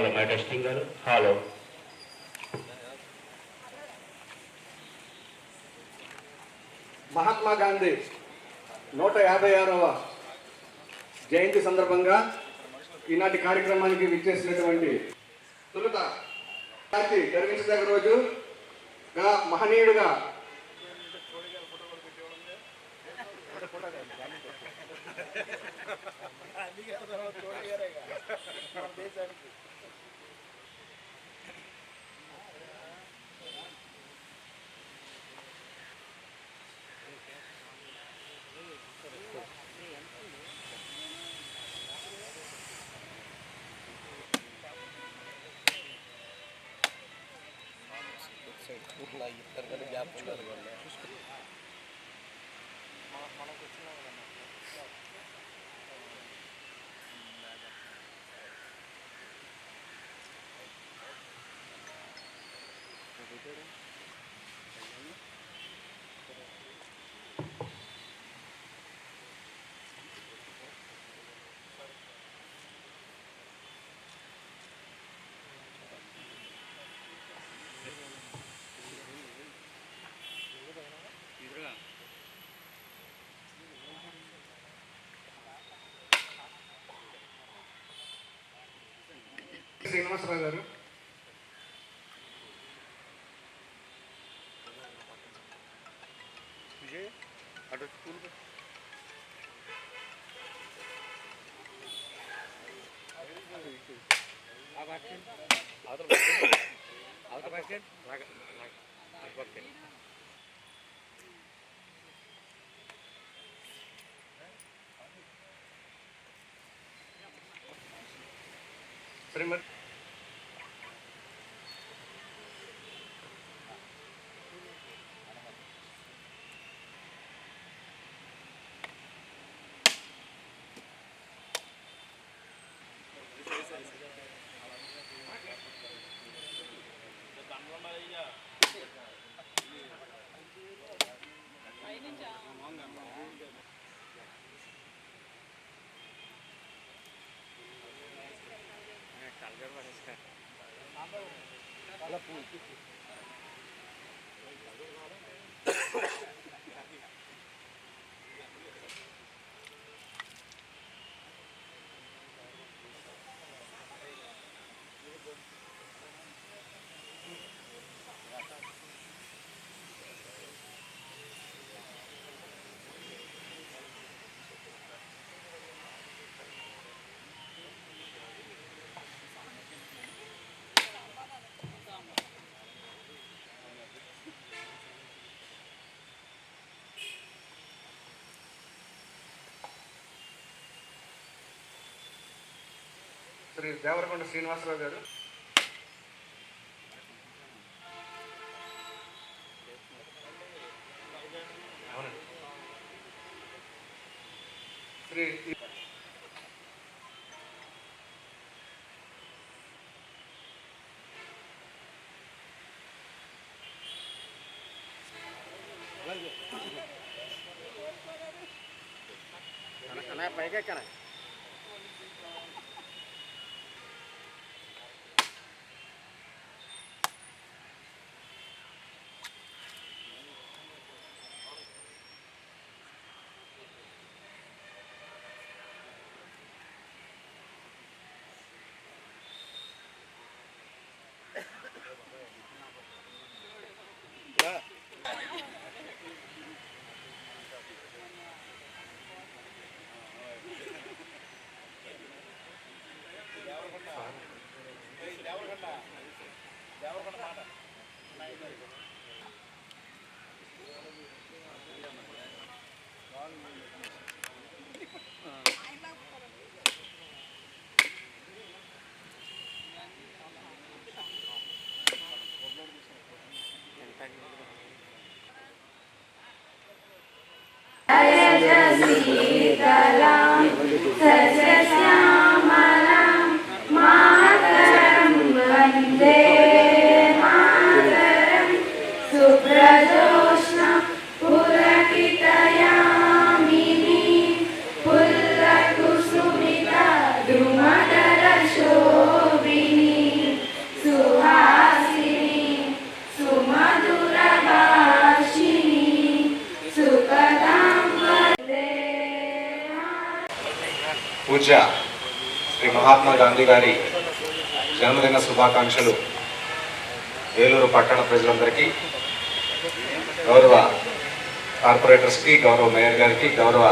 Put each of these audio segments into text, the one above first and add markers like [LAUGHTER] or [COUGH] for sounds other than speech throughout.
Hello my testing garu hello Mahatma Gandhi నూట యాభై ఆరవ జయంతి సందర్భంగా ఈనాటి కార్యక్రమానికి విచ్చేసినటువంటి తొలుత జాతి గర్వించదగ్గ [LAUGHS] రోజు గా మహనీయుడుగా శ్రీనివాసరావు గారు శ్రీమతి శ్రీ దేవరకొండ శ్రీనివాసరావు గారు అవునండి శ్రీ పైకి ఎక్కనా పూజ్య శ్రీ మహాత్మా గాంధీ గారి జన్మదిన శుభాకాంక్షలు ఏలూరు పట్టణ ప్రజలందరికీ గౌరవ కార్పొరేటర్స్కి గౌరవ మేయర్ గారికి గౌరవ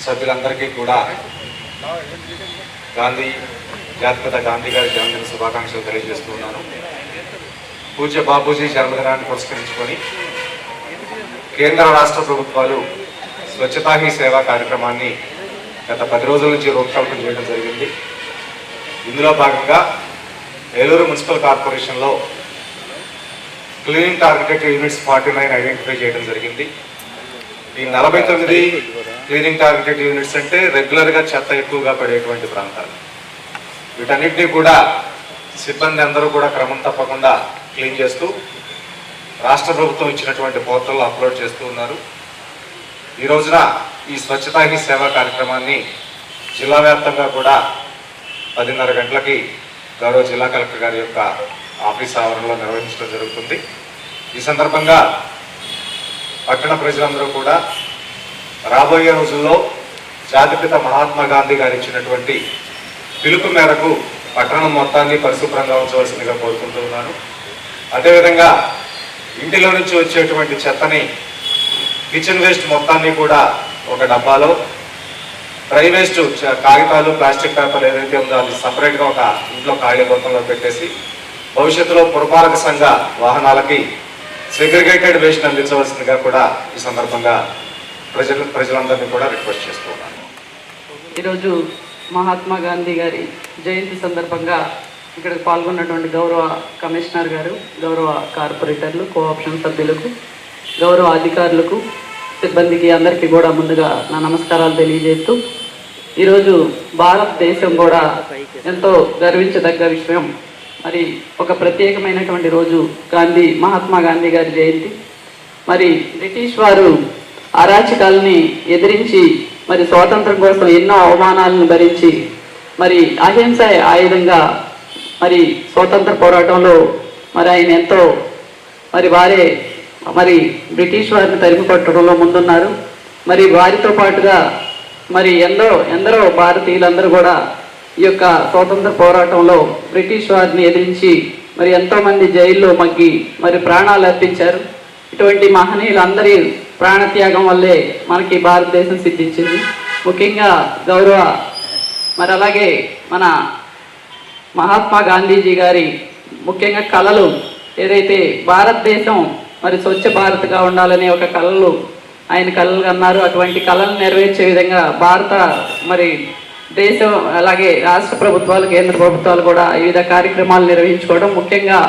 సభ్యులందరికీ కూడా గాంధీ జాతిపిత గాంధీ గారి జన్మదిన శుభాకాంక్షలు తెలియజేస్తున్నాను పూజ్య బాపూజీ జన్మదినాన్ని పురస్కరించుకొని కేంద్ర రాష్ట్ర ప్రభుత్వాలు స్వచ్ఛతా హీ సేవా కార్యక్రమాన్ని గత పది రోజుల నుంచి రూపకల్పన చేయడం జరిగింది. ఇందులో భాగంగా ఏలూరు మున్సిపల్ కార్పొరేషన్లో cleaning targeted units forty nine identify చేయడం జరిగింది. ఈ నలభై తొమ్మిది క్లీనింగ్ టార్గెటెడ్ యూనిట్స్ అంటే రెగ్యులర్గా చెత్త ఎక్కువగా పడేటువంటి ప్రాంతాలు. వీటన్నిటినీ కూడా సిబ్బంది అందరూ కూడా క్రమం తప్పకుండా క్లీన్ చేస్తూ రాష్ట్ర ప్రభుత్వం ఇచ్చినటువంటి పోర్టల్లో అప్లోడ్ చేస్తూ ఉన్నారు. ఈ రోజున ఈ స్వచ్ఛతా హీ సేవా కార్యక్రమాన్ని జిల్లా వ్యాప్తంగా కూడా పదిన్నర గంటలకి గౌరవ జిల్లా కలెక్టర్ గారి యొక్క ఆఫీస్ ఆవరణలో నిర్వహించడం జరుగుతుంది. ఈ సందర్భంగా పట్టణ ప్రజలందరూ కూడా రాబోయే రోజుల్లో జాతిపిత మహాత్మా గాంధీ గారు ఇచ్చినటువంటి పిలుపు మేరకు పట్టణం మొత్తాన్ని పరిశుభ్రంగా ఉంచవలసిందిగా కోరుకుంటూ ఉన్నాను. అదేవిధంగా ఇంటిలో నుంచి వచ్చేటువంటి చెత్తని కిచెన్ వేస్ట్ మొత్తాన్ని కూడా ఒక డబ్బాలో డ్రై వేస్ట్ కాగితాలు ప్లాస్టిక్ పేపర్ ఏదైతే ఉందో అది సపరేట్గా ఒక ఇంట్లో ఖాళీ గొప్పంలో పెట్టేసి భవిష్యత్తులో పురపాలక సంఘ వాహనాలకి సెగ్రిగేటెడ్ వేస్ట్ అందించవలసిందిగా కూడా ఈ సందర్భంగా ప్రజలు ప్రజలందరినీ కూడా రిక్వెస్ట్ చేస్తూ ఉన్నాను. ఈరోజు మహాత్మా గాంధీ గారి జయంతి సందర్భంగా ఇక్కడ పాల్గొన్నటువంటి గౌరవ కమిషనర్ గారు గౌరవ కార్పొరేటర్లు కోఆప్షన్ సభ్యులకు గౌరవ అధికారులకు సిబ్బందికి అందరికీ కూడా ముందుగా నా నమస్కారాలు తెలియజేస్తూ ఈరోజు భారతదేశం కూడా ఎంతో గర్వించదగ్గ విషయం. మరి ఒక ప్రత్యేకమైనటువంటి రోజు గాంధీ మహాత్మా గాంధీ గారి జయంతి. మరి బ్రిటిష్ వారు అరాచకాలని ఎదిరించి మరి స్వాతంత్రం కోసం ఎన్నో అవమానాలను భరించి మరి అహింస ఆయుధంగా మరి స్వాతంత్ర పోరాటంలో మరి ఆయన ఎంతో మరి వారే మరి బ్రిటిష్ వారిని తరిమి కొట్టడంలో ముందున్నారు. మరి వారితో పాటుగా మరి ఎందరో ఎందరో భారతీయులందరూ కూడా ఈ యొక్క స్వాతంత్ర పోరాటంలో బ్రిటిష్ వారిని ఎదిరించి మరి ఎంతోమంది జైల్లో మగ్గి మరి ప్రాణాలు అర్పించారు. ఇటువంటి మహనీయులందరి ప్రాణత్యాగం వల్లే మనకి భారతదేశం సిద్ధించింది. ముఖ్యంగా గౌరవ మరి అలాగే మన మహాత్మా గాంధీజీ గారి ముఖ్యంగా కళలు ఏదైతే భారతదేశం మరి స్వచ్ఛ భారత్గా ఉండాలనే ఒక కళలు ఆయన కళలు అన్నారు. అటువంటి కళలు నెరవేర్చే విధంగా భారత మరి దేశం అలాగే రాష్ట్ర ప్రభుత్వాలు కేంద్ర ప్రభుత్వాలు కూడా వివిధ కార్యక్రమాలు నిర్వహించుకోవడం ముఖ్యంగా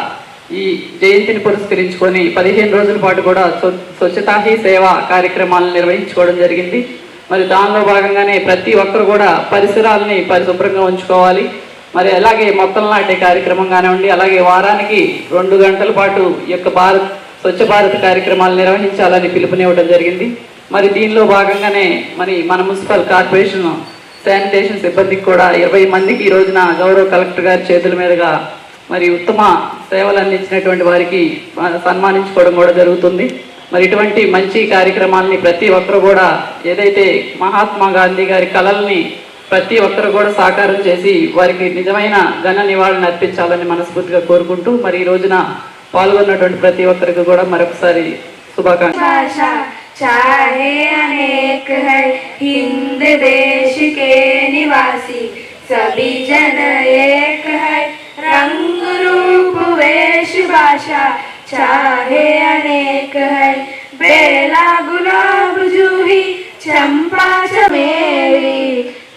ఈ జయంతిని పురస్కరించుకొని పదిహేను రోజుల పాటు కూడా స్వచ్ఛతా హీ సేవ కార్యక్రమాలను నిర్వహించుకోవడం జరిగింది. మరి దానిలో భాగంగానే ప్రతి ఒక్కరు కూడా పరిసరాలని పరిశుభ్రంగా ఉంచుకోవాలి. మరి అలాగే మొక్కలు నాటే కార్యక్రమం కానివ్వండి అలాగే వారానికి రెండు గంటల పాటు ఈ యొక్క భారత్ స్వచ్ఛ భారత్ కార్యక్రమాలు నిర్వహించాలని పిలుపునివ్వడం జరిగింది. మరి దీనిలో భాగంగానే మరి మన మున్సిపల్ కార్పొరేషన్ శానిటేషన్ సిబ్బందికి కూడా ఇరవై మందికి ఈ రోజున గౌరవ కలెక్టర్ గారి చేతుల మీదుగా మరి ఉత్తమ సేవలు అందించినటువంటి వారికి సన్మానించుకోవడం కూడా జరుగుతుంది. మరి ఇటువంటి మంచి కార్యక్రమాలని ప్రతి ఒక్కరు కూడా ఏదైతే మహాత్మా గాంధీ గారి కళల్ని ప్రతి ఒక్కరు కూడా సాకారం చేసి వారికి నిజమైన ఘన నివాళులను అర్పించాలని మనస్ఫూర్తిగా కోరుకుంటూ మరి ఈ రోజున పాల్గొన్నటువంటి ప్రతి ఒక్కరికి కూడా మరొకసారి శుభాకాంక్షలు भाषा चाहे अनेक है हिंद देश के निवासी सभी जन एक है रंग रूप वेश भाषा चाहे अनेक है बेला गुलाब जूही चंपा चमेली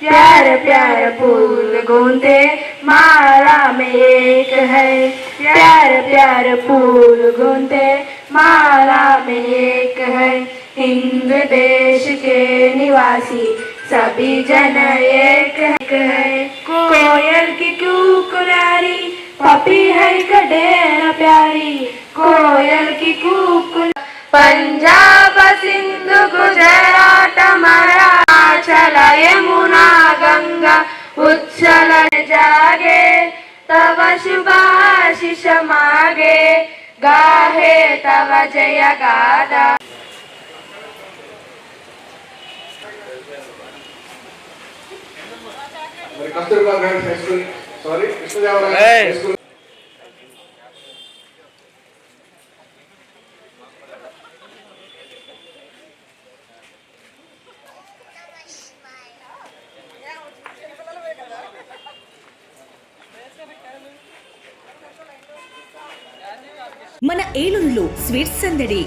प्यार प्यार फूल गूंथे माला में एक है। प्यार प्यार फूल गूंथे माला में एक है। हिंद देश के निवासी, सभी जन एक है। कोयल की कुकुलारी पपी है कडेर प्यारी। कोयल की कुकुल పంజాబ సింధు గుజరాట మరాచల యమునా గంగా ఉచ్చల జాగే తవ శుభాశిష మాగే గాహే తవ జయ గాదా మరి కస్తూర్బా గాంధీ సారీ కృష్ణదేవరాయ మన ఏలూరులో స్వీట్స్ సందడి.